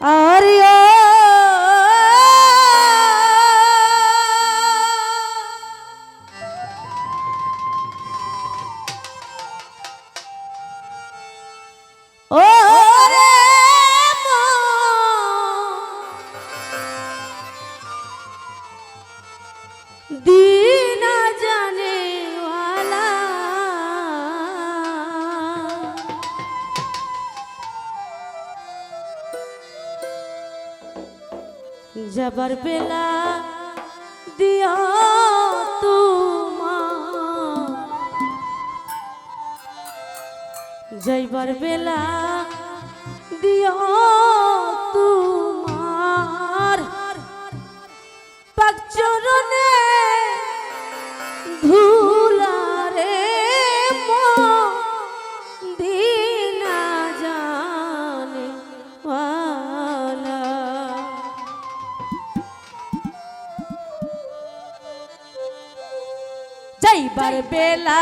Area. ও যাবার বেলা দিয়া যাইবার বেলা দিয়া তোমার। পাকচরণে বেলা